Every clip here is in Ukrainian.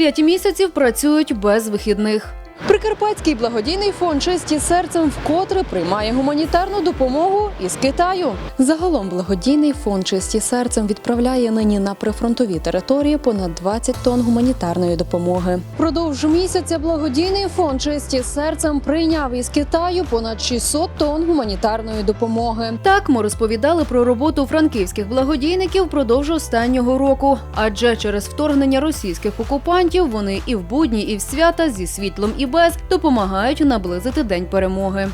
Дев'ять місяців працюють без вихідних. Прикарпатський благодійний фонд честі серцем вкотре приймає гуманітарну допомогу із Китаю. Загалом благодійний фонд честі серцем відправляє нині на прифронтові території понад 20 тонн гуманітарної допомоги. Продовж місяця благодійний фонд честі серцем прийняв із Китаю понад 600 тонн гуманітарної допомоги. Так ми розповідали про роботу франківських благодійників впродовж останнього року. Адже через вторгнення російських окупантів вони і в будні, і в свята зі світлом і без допомагають наблизити день перемоги.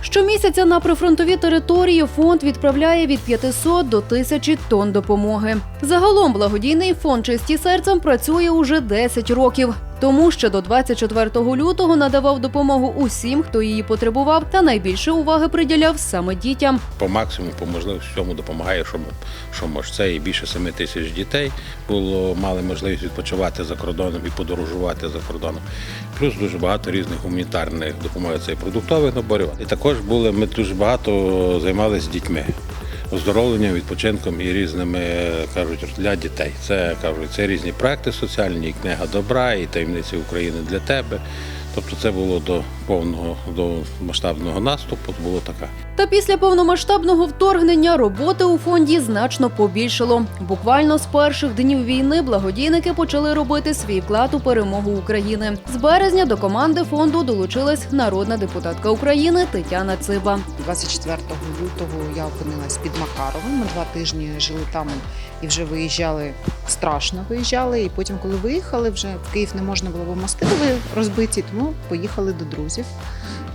Щомісяця на прифронтові території фонд відправляє від 500 до 1000 тонн допомоги. Загалом благодійний фонд чисті серцем працює уже 10 років. Тому ще до 24 лютого надавав допомогу усім, хто її потребував, та найбільше уваги приділяв саме дітям. по максимуму, по можливості всьому допомагає, що, що може. Це і більше 7 тисяч дітей було, мали можливість відпочивати за кордоном і подорожувати за кордоном. Плюс дуже багато різних гуманітарних допомоги, це і продуктових наборів. І також були, ми дуже багато займалися дітьми. Оздоровленням, відпочинком і різними кажуть для дітей. Це кажуть, це різні проекти соціальні, і книга добра, і таємниці України для тебе. Тобто це було до повного до масштабного наступу. Було така. Та після повномасштабного вторгнення роботи у фонді значно побільшало. Буквально з перших днів війни благодійники почали робити свій вклад у перемогу України. З березня до команди фонду долучилась народна депутатка України Тетяна Циба. 24 лютого я опинилась під Макаровим. Ми два тижні жили там і вже виїжджали страшно виїжджали. І потім, коли виїхали, вже в Київ не можна було, бо мости були розбиті, тому поїхали до друзів,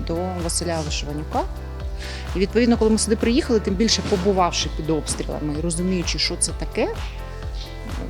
до Василя Вишиванюка. І відповідно, коли ми сюди приїхали, тим більше побувавши під обстрілами і розуміючи, що це таке.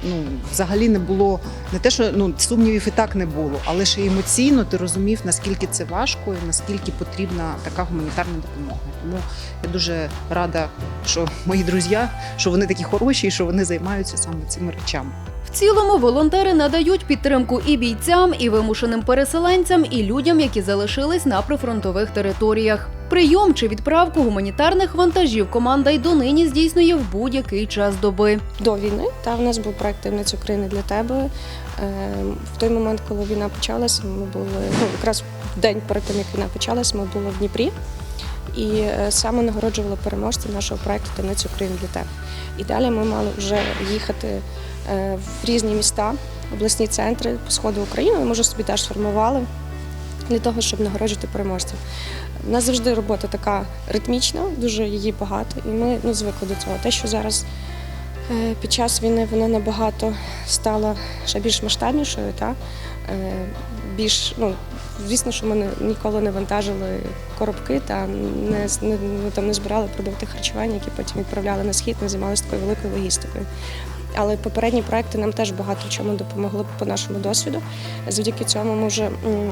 Ну, взагалі не було не те, що ну сумнівів і так не було, але ще емоційно ти розумів, наскільки це важко і наскільки потрібна така гуманітарна допомога. Тому я дуже рада, що мої друзі, що вони такі хороші, і що вони займаються саме цими речами. В цілому волонтери надають підтримку і бійцям, і вимушеним переселенцям, і людям, які залишились на прифронтових територіях. Прийом чи відправку гуманітарних вантажів команда й донині здійснює в будь-який час доби. до війни. Та в нас був проект «Таємниця України для тебе. Е, В той момент, коли війна почалася, ми були ну, якраз в день перед тим, як війна почалась, ми були в Дніпрі. І е, саме нагороджували переможців нашого проекту «Таємниця України для тебе. І далі ми мали вже їхати е, в різні міста, обласні центри по сходу України. Ми вже собі теж сформували для того, щоб нагороджувати переможців. У нас завжди робота така ритмічна, дуже її багато, і ми ну, звикли до цього. Те, що зараз Е, Під час війни вона набагато стала ще більш масштабнішою, та? Е, більш, ну, звісно, що ми ніколи не вантажили коробки та не, не, ну, там, не збирали продукти харчування, які потім відправляли на схід, не займалися такою великою логістикою. Але попередні проекти нам теж багато чому допомогли по нашому досвіду. Завдяки цьому ми вже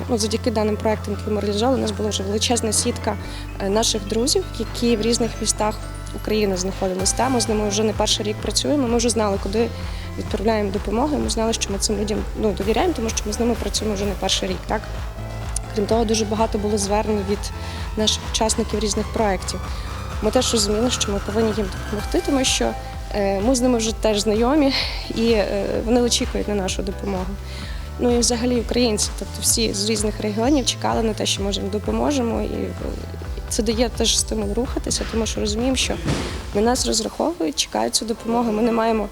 ну, завдяки даним проектам, які ми реалізували, у нас була вже величезна сітка е, наших друзів, які в різних містах України знаходились там. Ми з ними вже не перший рік працюємо. Ми вже знали, куди відправляємо допомогу. і Ми знали, що ми цим людям ну, довіряємо, тому що ми з ними працюємо вже не перший рік. Так? Крім того, дуже багато було звернень від наших учасників різних проєктів. Ми теж розуміли, що ми повинні їм допомогти, тому що ми з ними вже теж знайомі і е, вони очікують на нашу допомогу. Ну і взагалі українці, тобто всі з різних регіонів чекали на те, що ми їм допоможемо. І е, це дає теж стимул рухатися, тому що розуміємо, що на нас розраховують, чекають цю допомогу. Ми не маємо е,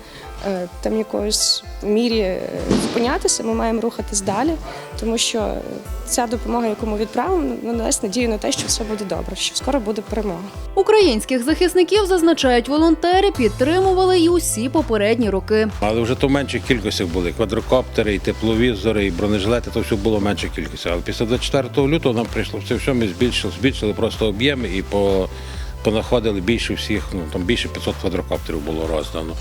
там якоїсь мірі е, зупинятися, ми маємо рухатись далі, тому що е, ця допомога, яку ми відправимо, ну, надасть надію на те, що все буде добре, що скоро буде перемога. Українських захисників зазначають волонтери, підтримували й усі попередні роки. Але вже то в менших кількостях були квадрокоптери, і тепловізори, і бронежилети, то все було в менших кількостях. Але після 24 лютого нам прийшло все, ми збільшили, збільшили просто об'єми і по, понаходили більше всіх, ну там більше 500 квадрокоптерів було роздано.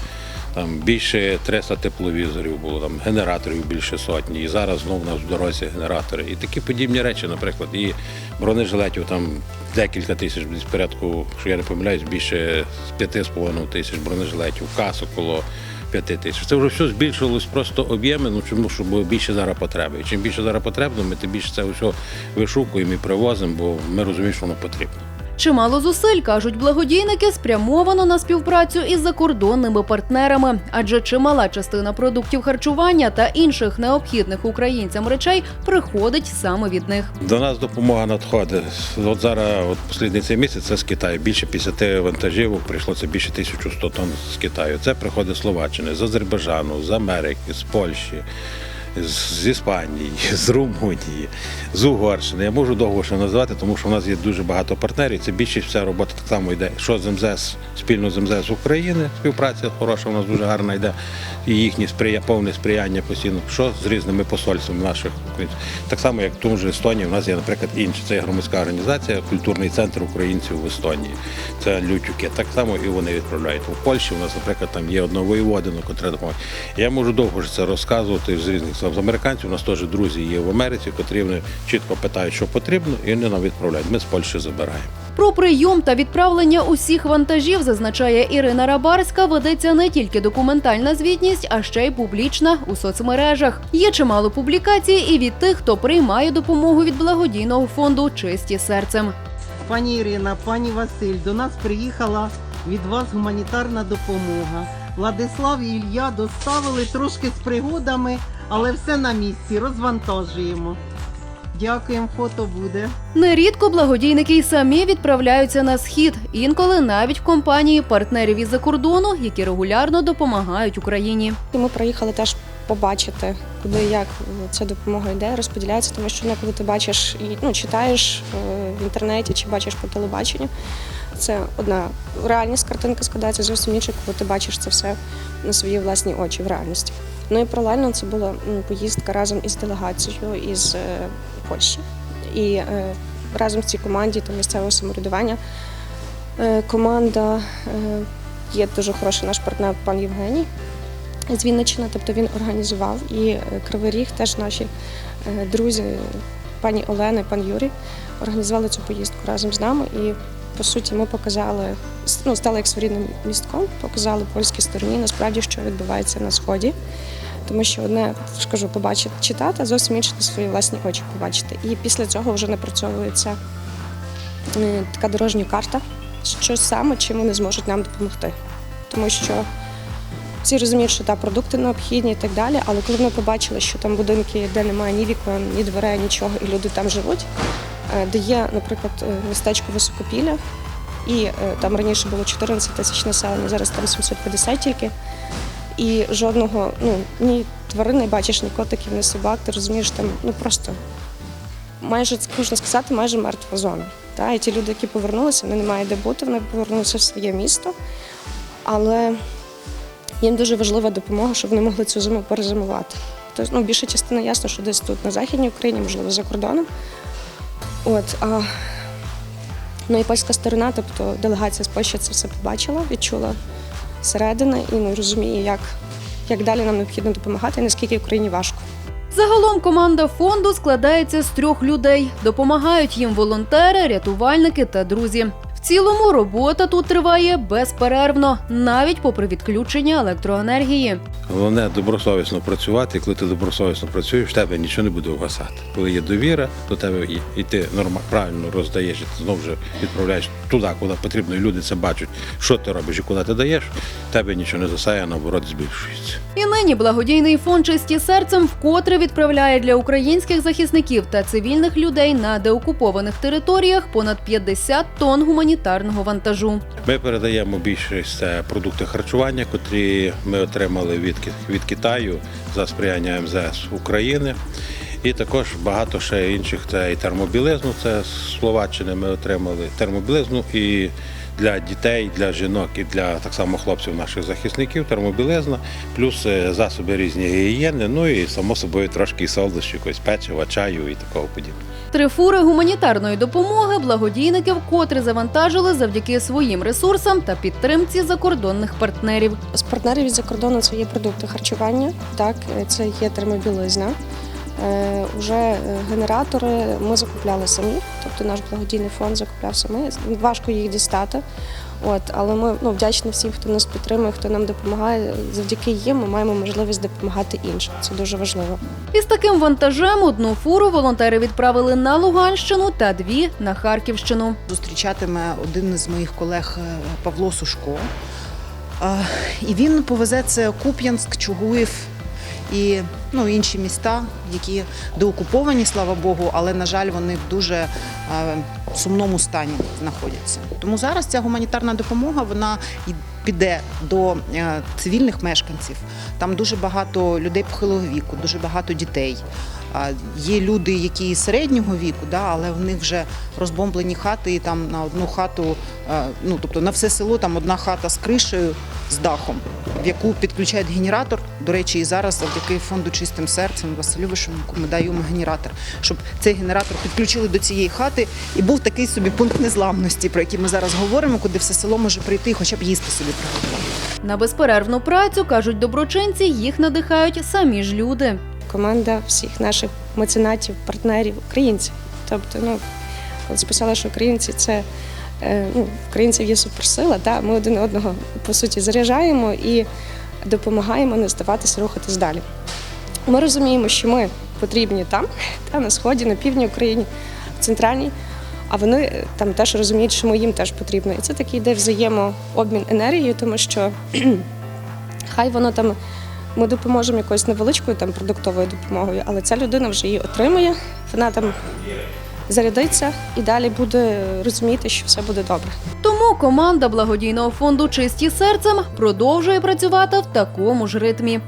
Там більше 300 тепловізорів було, там генераторів більше сотні. І зараз знову у нас в дорозі генератори. І такі подібні речі, наприклад, і бронежилетів там декілька тисяч десь порядку, що я не помиляюсь, більше з 5,5 тисяч бронежилетів, касок коло 5 тисяч. Це вже все збільшилось просто об'єми, ну чому щоб було більше зараз потреби. І чим більше зараз потрібно, ми тим більше це все вишукуємо і привозимо, бо ми розуміємо, що воно потрібно. Чимало зусиль, кажуть благодійники, спрямовано на співпрацю із закордонними партнерами, адже чимала частина продуктів харчування та інших необхідних українцям речей приходить саме від них. До нас допомога надходить. От зараз, от останній цей місяць, це з Китаю. Більше 50 вантажів прийшло, це більше 1100 тонн з Китаю. Це приходить з Словаччини, з Азербайджану, з Америки, з Польщі. З- Іспанії, з Румунії, з Угорщини. Я можу довго ще назвати, тому що в нас є дуже багато партнерів. Це більшість вся робота так само йде. Що з МЗС, спільно з МЗС України, співпраця хороша, у нас дуже гарна йде. І їхнє сприя, повне сприяння постійно. Що з різними посольствами наших українців. Так само, як в тому ж Естонії, у нас є, наприклад, інша. Це громадська організація, культурний центр українців в Естонії. Це Лютюки. Так само і вони відправляють. У Польщі у нас, наприклад, там є одна воєводина, котра допомагає. Я можу довго ж це розказувати з різних з американців. У нас теж друзі є в Америці, котрі вони чітко питають, що потрібно, і вони нам відправляють. Ми з Польщі забираємо. Про прийом та відправлення усіх вантажів, зазначає Ірина Рабарська, ведеться не тільки документальна звітність, а ще й публічна у соцмережах. Є чимало публікацій і від тих, хто приймає допомогу від благодійного фонду Чисті серцем. Пані Ірина, пані Василь, до нас приїхала від вас гуманітарна допомога. Владислав і Ілля доставили трошки з пригодами, але все на місці, розвантажуємо. Дякуємо, фото буде. Нерідко благодійники й самі відправляються на схід, інколи навіть в компанії партнерів із-за кордону, які регулярно допомагають Україні. І ми приїхали теж побачити, куди як ця допомога йде, розподіляється, тому що ну, коли ти бачиш і ну, читаєш е, в інтернеті чи бачиш по телебаченню, це одна реальність картинка складається зовсім інша, коли ти бачиш це все на свої власні очі в реальності. Ну і паралельно це була поїздка разом із делегацією із е, Польщі. І е, разом в цій команді та місцевого самоврядування е, команда є дуже хороший наш партнер пан Євгеній з Вінниччини, тобто він організував і Кривий Ріг, теж наші друзі, пані Олена пан Юрій, організували цю поїздку разом з нами. І по суті ми показали, ну, стали як своєрідним містком, показали польській стороні насправді, що відбувається на сході. Тому що одне ж кажу, побачити читати, а зовсім інше на свої власні очі побачити. І після цього вже напрацьовується е, така дорожня карта, що саме чим вони зможуть нам допомогти. Тому що всі розуміють, що та продукти необхідні і так далі. Але коли ми побачили, що там будинки, де немає ні вікон, ні дверей, нічого, і люди там живуть, е, де є, наприклад, е, містечко Високопілля, і там раніше було 14 тисяч населення, зараз там 750 тільки. І жодного, ну ні тварин не бачиш, ні котиків, ні собак. Ти розумієш, там ну просто майже можна сказати, майже мертва зона. Та? І ті люди, які повернулися, вони не мають де бути, вони повернулися в своє місто. Але їм дуже важлива допомога, щоб вони могли цю зиму перезимувати. Тобто, ну, більша частина ясно, що десь тут на Західній Україні, можливо, за кордоном. От, а, ну і польська сторона, тобто делегація з Польщі це все побачила, відчула зсередини і ну, розуміє, як, як далі нам необхідно допомагати і наскільки Україні важко. Загалом команда фонду складається з трьох людей. Допомагають їм волонтери, рятувальники та друзі. Цілому робота тут триває безперервно, навіть попри відключення електроенергії. Головне добросовісно працювати. Коли ти добросовісно працюєш, в тебе нічого не буде вгасати. Коли є довіра до тебе і, і ти норма, правильно роздаєш, і ти знову вже відправляєш туди, куди потрібно, і люди це бачать, що ти робиш і куди ти даєш, в тебе нічого не засає, а наоборот збільшується. І нині благодійний фонд чисті серцем вкотре відправляє для українських захисників та цивільних людей на деокупованих територіях понад 50 тонн гуманітарного вантажу. Ми передаємо більшість це продукти харчування, котрі ми отримали від, від Китаю за сприяння МЗС України. І також багато ще інших це і термобілизну, це з Словаччини ми отримали термобілизну і для дітей, для жінок і для так само хлопців наших захисників термобілизна, плюс е, засоби різні гігієни, ну і само собою трошки солодощі, якось печива, чаю і такого подібного. Три фури гуманітарної допомоги благодійники вкотре завантажили завдяки своїм ресурсам та підтримці закордонних партнерів. З партнерів від-за кордону це є продукти харчування, так, е, це є термобілизна, Е, Уже генератори ми закупляли самі, тобто наш благодійний фонд закупляв самі. Важко їх дістати. От, але ми ну, вдячні всім, хто нас підтримує, хто нам допомагає. Завдяки їм ми маємо можливість допомагати іншим. Це дуже важливо. Із таким вантажем одну фуру волонтери відправили на Луганщину та дві на Харківщину. Зустрічатиме один із моїх колег е, Павло Сушко. Е, І він повезе це Куп'янськ, Чугуїв і ну, інші міста, які деокуповані, слава Богу, але, на жаль, вони в дуже е, сумному стані знаходяться. Тому зараз ця гуманітарна допомога вона піде до е, цивільних мешканців. Там дуже багато людей похилого віку, дуже багато дітей. Є люди, які середнього віку, да, але в них вже розбомблені хати, і там на одну хату, е, ну тобто на все село там одна хата з кришею, з дахом, в яку підключають генератор. До речі, і зараз завдяки фонду чистим серцем Василю Вишенку ми даємо генератор, щоб цей генератор підключили до цієї хати і був такий собі пункт незламності, про який ми зараз говоримо, куди все село може прийти і хоча б їсти собі. На безперервну працю кажуть доброчинці, їх надихають самі ж люди. команда всіх наших меценатів, партнерів, українців. Тобто, ну, коли списали, що українці це е, ну, українців є суперсила, да, ми один одного по суті заряджаємо і допомагаємо не здаватися рухатись далі. Ми розуміємо, що ми потрібні там, та, на сході, на півдні України, в центральній. А вони е, там теж розуміють, що їм теж потрібно. І це такий йде взаємообмін енергією, тому що хай воно там ми допоможемо якоюсь невеличкою там продуктовою допомогою, але ця людина вже її отримує, вона там зарядиться і далі буде розуміти, що все буде добре. Тому команда благодійного фонду Чисті серцем продовжує працювати в такому ж ритмі.